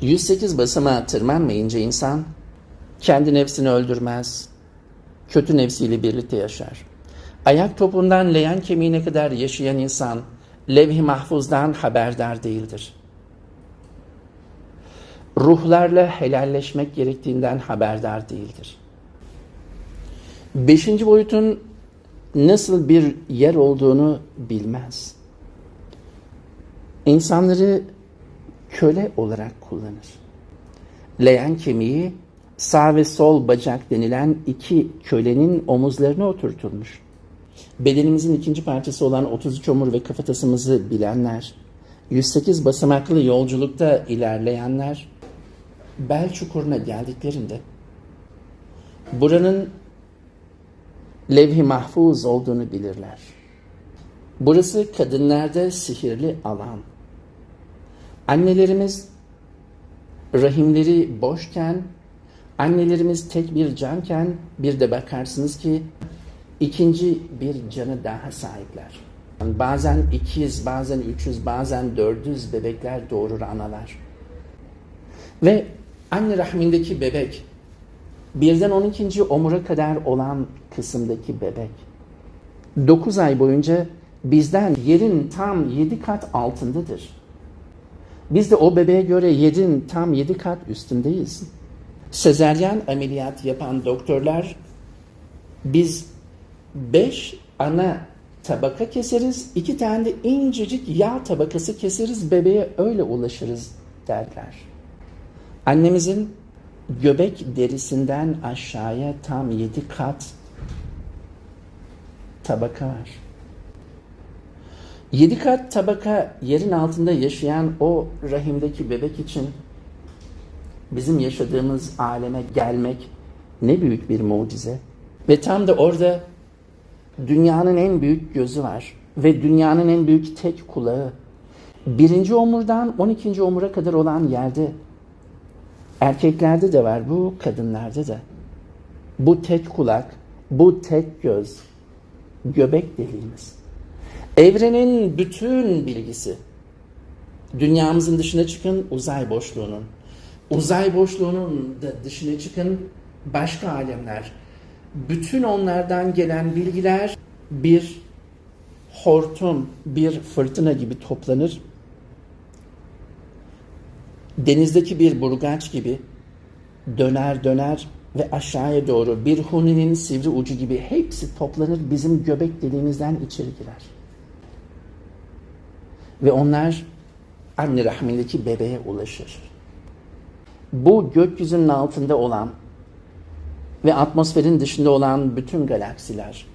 108 basamağa tırmanmayınca insan kendi nefsini öldürmez, kötü nefsiyle birlikte yaşar. Ayak topundan leğen kemiğine kadar yaşayan insan levh-i mahfuzdan haberdar değildir. Ruhlarla helalleşmek gerektiğinden haberdar değildir. Beşinci boyutun nasıl bir yer olduğunu bilmez. İnsanları köle olarak kullanır. Leğen kemiği sağ ve sol bacak denilen iki kölenin omuzlarına oturtulmuş. Bedenimizin ikinci parçası olan 33 omur ve kafatasımızı bilenler, 108 basamaklı yolculukta ilerleyenler, bel çukuruna geldiklerinde buranın levh-i mahfuz olduğunu bilirler. Burası kadınlarda sihirli alan. Annelerimiz rahimleri boşken, annelerimiz tek bir canken bir de bakarsınız ki ikinci bir canı daha sahipler. Bazen 200, bazen 300, bazen 400 bebekler doğurur analar. Ve anne rahmindeki bebek birden 12. omura kadar olan kısımdaki bebek 9 ay boyunca bizden yerin tam 7 kat altındadır. Biz de o bebeğe göre yerin tam 7 kat üstündeyiz. Sezeryan ameliyat yapan doktorlar biz 5 ana tabaka keseriz, iki tane de incecik yağ tabakası keseriz, bebeğe öyle ulaşırız derler. Annemizin göbek derisinden aşağıya tam 7 kat tabaka var. 7 kat tabaka yerin altında yaşayan o rahimdeki bebek için bizim yaşadığımız aleme gelmek ne büyük bir mucize. Ve tam da orada dünyanın en büyük gözü var ve dünyanın en büyük tek kulağı. Birinci omurdan 12. omura kadar olan yerde erkeklerde de var bu, kadınlarda da. Bu tek kulak, bu tek göz, göbek deliğimiz. Evrenin bütün bilgisi. Dünyamızın dışına çıkın uzay boşluğunun. Uzay boşluğunun da dışına çıkın başka alemler. Bütün onlardan gelen bilgiler bir hortum, bir fırtına gibi toplanır. Denizdeki bir burgaç gibi döner döner ve aşağıya doğru bir huninin sivri ucu gibi hepsi toplanır bizim göbek deliğimizden içeri girer. Ve onlar anne rahmindeki bebeğe ulaşır. Bu gökyüzünün altında olan ve atmosferin dışında olan bütün galaksiler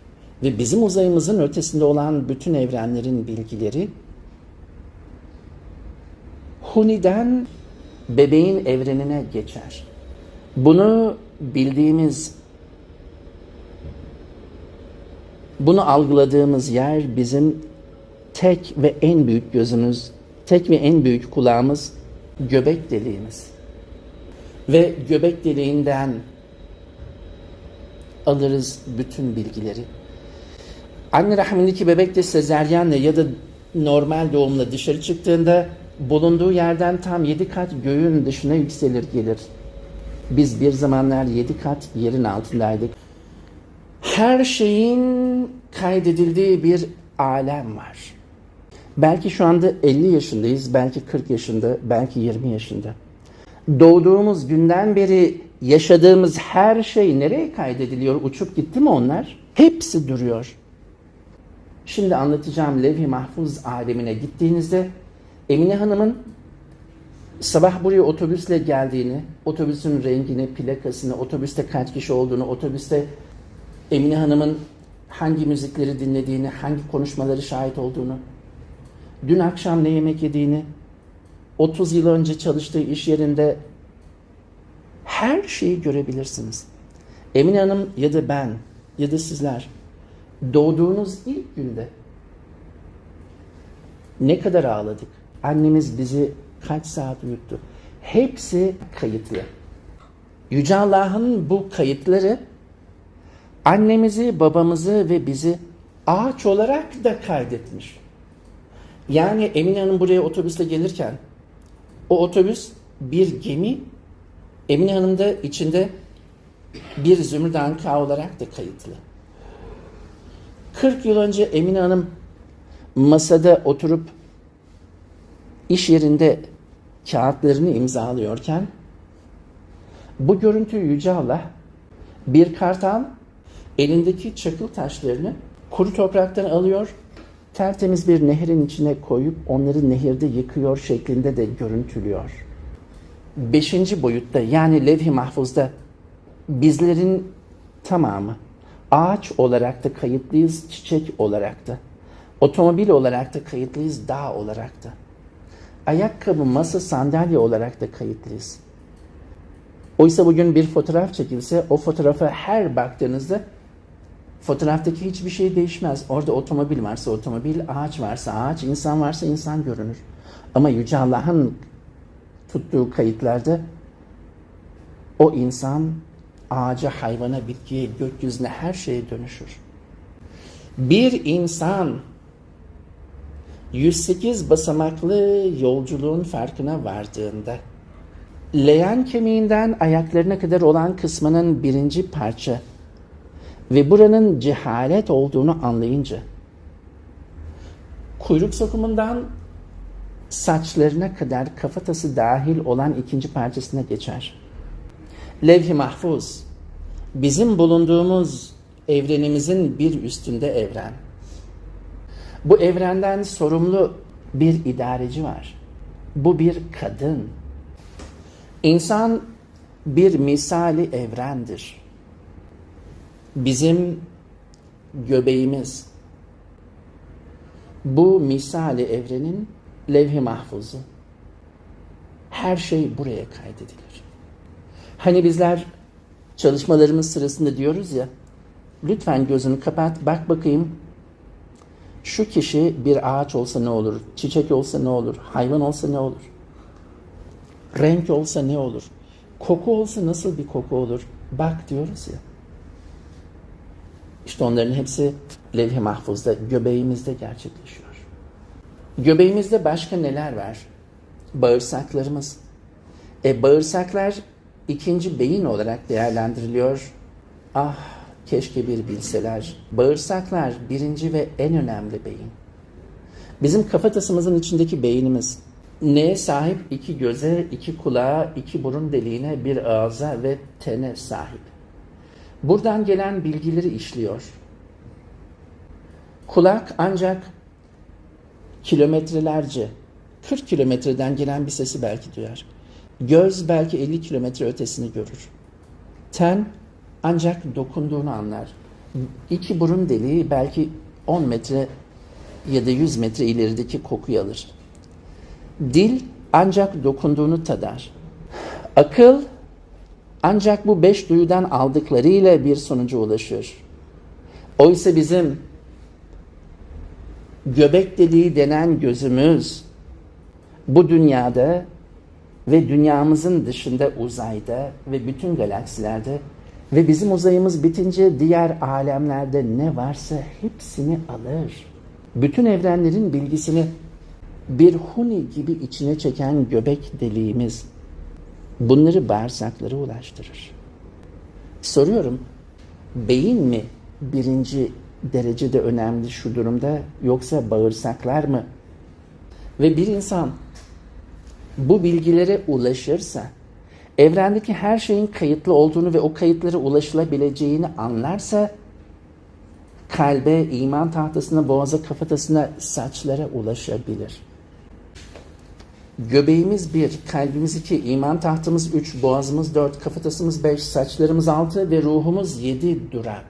ve bizim uzayımızın ötesinde olan bütün evrenlerin bilgileri Huni'den bebeğin evrenine geçer. Bunu bildiğimiz, bunu algıladığımız yer bizim tek ve en büyük gözümüz, tek ve en büyük kulağımız göbek deliğimiz. Ve göbek deliğinden alırız bütün bilgileri. Anne rahmindeki bebek de sezeryanla ya da normal doğumla dışarı çıktığında bulunduğu yerden tam yedi kat göğün dışına yükselir gelir. Biz bir zamanlar yedi kat yerin altındaydık. Her şeyin kaydedildiği bir alem var. Belki şu anda 50 yaşındayız, belki 40 yaşında, belki 20 yaşında. Doğduğumuz günden beri yaşadığımız her şey nereye kaydediliyor? Uçup gitti mi onlar? Hepsi duruyor. Şimdi anlatacağım levh-i mahfuz alemine gittiğinizde Emine Hanım'ın sabah buraya otobüsle geldiğini, otobüsün rengini, plakasını, otobüste kaç kişi olduğunu, otobüste Emine Hanım'ın hangi müzikleri dinlediğini, hangi konuşmaları şahit olduğunu, dün akşam ne yemek yediğini, 30 yıl önce çalıştığı iş yerinde her şeyi görebilirsiniz. Emine Hanım ya da ben ya da sizler doğduğunuz ilk günde ne kadar ağladık? Annemiz bizi kaç saat uyuttu? Hepsi kayıtlı. Yüce Allah'ın bu kayıtları annemizi, babamızı ve bizi ağaç olarak da kaydetmiş. Yani Emine Hanım buraya otobüsle gelirken o otobüs bir gemi. Emine Hanım da içinde bir zümrüt anka olarak da kayıtlı. 40 yıl önce Emine Hanım masada oturup iş yerinde kağıtlarını imzalıyorken bu görüntüyü Yüce Allah bir kartal elindeki çakıl taşlarını kuru topraktan alıyor, tertemiz bir nehrin içine koyup onları nehirde yıkıyor şeklinde de görüntülüyor. Beşinci boyutta yani levh-i mahfuzda bizlerin tamamı ağaç olarak da kayıtlıyız, çiçek olarak da, otomobil olarak da kayıtlıyız, dağ olarak da. Ayakkabı, masa, sandalye olarak da kayıtlıyız. Oysa bugün bir fotoğraf çekilse o fotoğrafa her baktığınızda fotoğraftaki hiçbir şey değişmez. Orada otomobil varsa otomobil, ağaç varsa ağaç, insan varsa insan görünür. Ama Yüce Allah'ın tuttuğu kayıtlarda o insan ağaca, hayvana, bitkiye, gökyüzüne her şeye dönüşür. Bir insan 108 basamaklı yolculuğun farkına vardığında leğen kemiğinden ayaklarına kadar olan kısmının birinci parça ve buranın cehalet olduğunu anlayınca kuyruk sokumundan saçlarına kadar kafatası dahil olan ikinci parçasına geçer. Levh-i mahfuz bizim bulunduğumuz evrenimizin bir üstünde evren. Bu evrenden sorumlu bir idareci var. Bu bir kadın. İnsan bir misali evrendir. Bizim göbeğimiz bu misali evrenin levh-i mahfuzu. Her şey buraya kaydedilir. Hani bizler çalışmalarımız sırasında diyoruz ya, lütfen gözünü kapat, bak bakayım şu kişi bir ağaç olsa ne olur, çiçek olsa ne olur, hayvan olsa ne olur, renk olsa ne olur, koku olsa nasıl bir koku olur, bak diyoruz ya. İşte onların hepsi levh-i mahfuzda, göbeğimizde gerçekleşiyor. Göbeğimizde başka neler var? Bağırsaklarımız. E bağırsaklar ikinci beyin olarak değerlendiriliyor. Ah keşke bir bilseler. Bağırsaklar birinci ve en önemli beyin. Bizim kafatasımızın içindeki beynimiz neye sahip? İki göze, iki kulağa, iki burun deliğine, bir ağza ve tene sahip. Buradan gelen bilgileri işliyor. Kulak ancak kilometrelerce, 40 kilometreden gelen bir sesi belki duyar. Göz belki 50 kilometre ötesini görür. Ten ancak dokunduğunu anlar. İki burun deliği belki 10 metre ya da 100 metre ilerideki kokuyu alır. Dil ancak dokunduğunu tadar. Akıl ancak bu beş duyudan aldıklarıyla bir sonuca ulaşır. Oysa bizim göbek deliği denen gözümüz bu dünyada ve dünyamızın dışında uzayda ve bütün galaksilerde ve bizim uzayımız bitince diğer alemlerde ne varsa hepsini alır. Bütün evrenlerin bilgisini bir huni gibi içine çeken göbek deliğimiz bunları bağırsaklara ulaştırır. Soruyorum, beyin mi birinci derecede önemli şu durumda yoksa bağırsaklar mı? Ve bir insan bu bilgilere ulaşırsa, evrendeki her şeyin kayıtlı olduğunu ve o kayıtlara ulaşılabileceğini anlarsa, kalbe, iman tahtasına, boğaza, kafatasına, saçlara ulaşabilir. Göbeğimiz bir, kalbimiz iki, iman tahtımız üç, boğazımız dört, kafatasımız beş, saçlarımız altı ve ruhumuz yedi durak.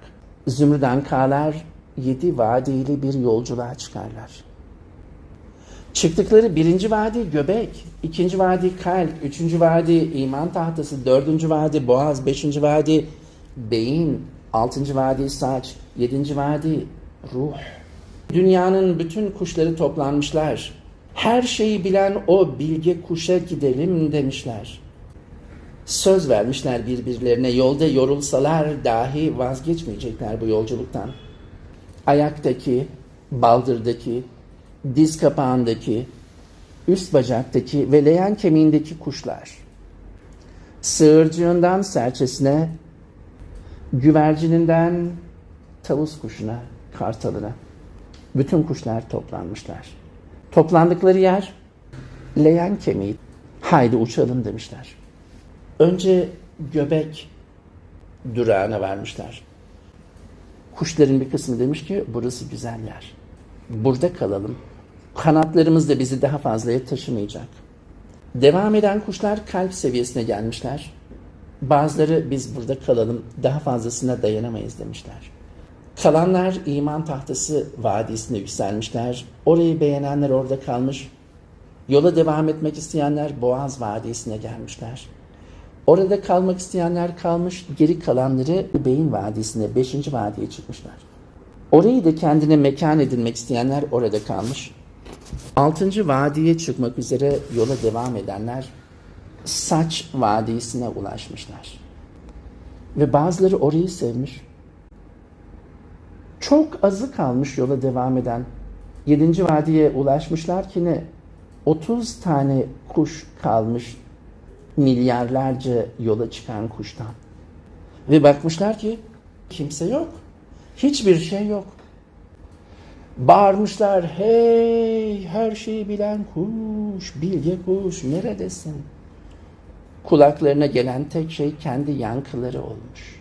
Zümrüden kağlar yedi vadili bir yolculuğa çıkarlar. Çıktıkları birinci vadi göbek, ikinci vadi kalp, üçüncü vadi iman tahtası, dördüncü vadi boğaz, beşinci vadi beyin, altıncı vadi saç, yedinci vadi ruh. Dünyanın bütün kuşları toplanmışlar. Her şeyi bilen o bilge kuşa gidelim demişler. Söz vermişler birbirlerine yolda yorulsalar dahi vazgeçmeyecekler bu yolculuktan. Ayaktaki, baldırdaki, diz kapağındaki, üst bacaktaki ve leğen kemiğindeki kuşlar, sığırcığından serçesine, güvercininden tavus kuşuna, kartalına, bütün kuşlar toplanmışlar. Toplandıkları yer leğen kemiği. Haydi uçalım demişler. Önce göbek durağına vermişler. Kuşların bir kısmı demiş ki burası güzel yer. Burada kalalım. Kanatlarımız da bizi daha fazlaya taşımayacak. Devam eden kuşlar kalp seviyesine gelmişler. Bazıları biz burada kalalım daha fazlasına dayanamayız demişler. Kalanlar iman tahtası vadisine yükselmişler. Orayı beğenenler orada kalmış. Yola devam etmek isteyenler Boğaz Vadisi'ne gelmişler. Orada kalmak isteyenler kalmış, geri kalanları Beyin Vadisi'ne, 5. vadiye çıkmışlar. Orayı da kendine mekan edinmek isteyenler orada kalmış. 6. vadiye çıkmak üzere yola devam edenler Saç Vadisi'ne ulaşmışlar. Ve bazıları orayı sevmiş. Çok azı kalmış yola devam eden. 7. vadiye ulaşmışlar ki ne? 30 tane kuş kalmış milyarlarca yola çıkan kuştan. Ve bakmışlar ki kimse yok. Hiçbir şey yok. Bağırmışlar hey her şeyi bilen kuş, bilge kuş neredesin? Kulaklarına gelen tek şey kendi yankıları olmuş.